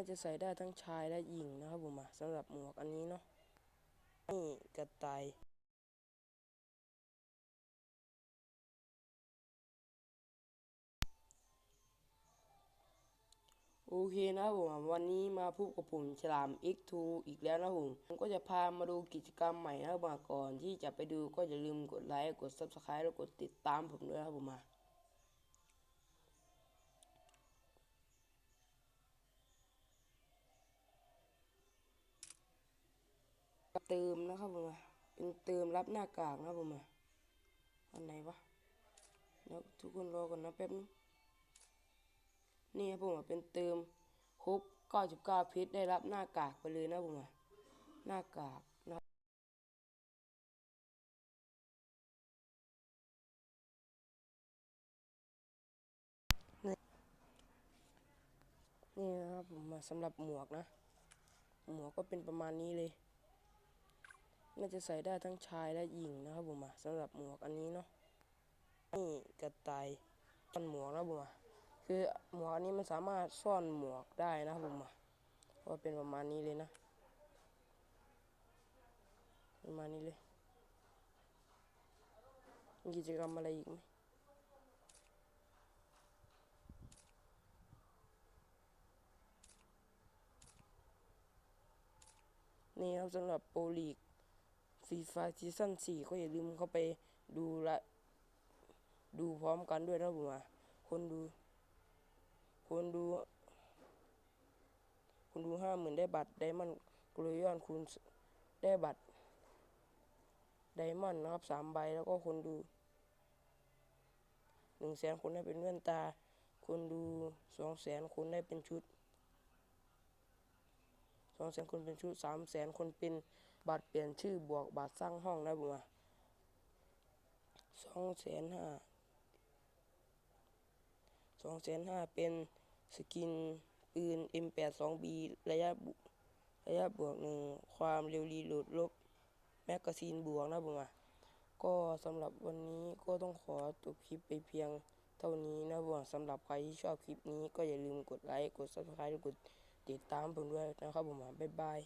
าจะใส่ได้ทั้งชายและหญิงนะครับผมอะสำหรับหมวกอันนี้เนาะนี่กระต่ายโอเคนะผมวันนี้มาพบกับผมฉลาม X2 อีกแล้วนะผมผมก็จะพามาดูกิจกรรมใหม่นะมาก่อนที่จะไปดูก็อย่าลืมกดไลค์กด Subscribe แล้วกดติดตามผมด้วยนะครับผมมา เติมนะครับผมเป็นเติมรับหน้ากากนะผมมาอันไหนวะเดี๋ยวทุกคนรอก่อนนะแป๊บนึงนี่ครับผมอะเป็นเติมครบ99เพชรได้รับหน้ากากไปเลยนะผมอะหน้ากากนะนี่นะครับผมสำหรับหมวกนะ หมวกก็เป็นประมาณนี้เลย น่าจะใส่ได้ทั้งชายและหญิงนะครับผมอะสำหรับหมวกอันนี้เนาะนี่กระต่ายต้นหมวกนะผมอะคือหมวกอันนี้มันสามารถซ่อนหมวกได้นะครับผมอะก็เป็นประมาณนี้เลยนะ ประมาณนี้เลยมีกิจกรรมอะไรอีกไหมนี่ครับสำหรับโปรลีก ฟรีไฟซีซั่น4ก็อย่าลืมเข้าไปดูละดูพร้อมกันด้วยนะผมอะคนดู คนดู คนดูห้าหมื่นได้บัตรไดมอนด์กลยอนคุณได้บัตรไดมอนด์นะครับสามใบแล้วก็คนดูหนึ่งแสนคนได้เป็นแว่นตา คนดูสองแสนคนได้เป็นชุดสองแสนคนเป็นชุดสามแสนคนเป็น บัตรเปลี่ยนชื่อบวกบัตรสร้างห้องได้บุมสองแสนห้าสองแสนห้าเป็นสกินปืน M82B ระยะบุระยะบวกหนึ่งความเร็วรีโหลดลบ แมกกาซีนบวกนะผมอะก็สำหรับวันนี้ก็ต้องขอจบคลิปไปเพียงเท่านี้นะผมสำหรับใครที่ชอบคลิปนี้ก็อย่าลืมกดไลค์ กด subscribe กดติดตามผมด้วยนะครับผมอะบ๊ายบาย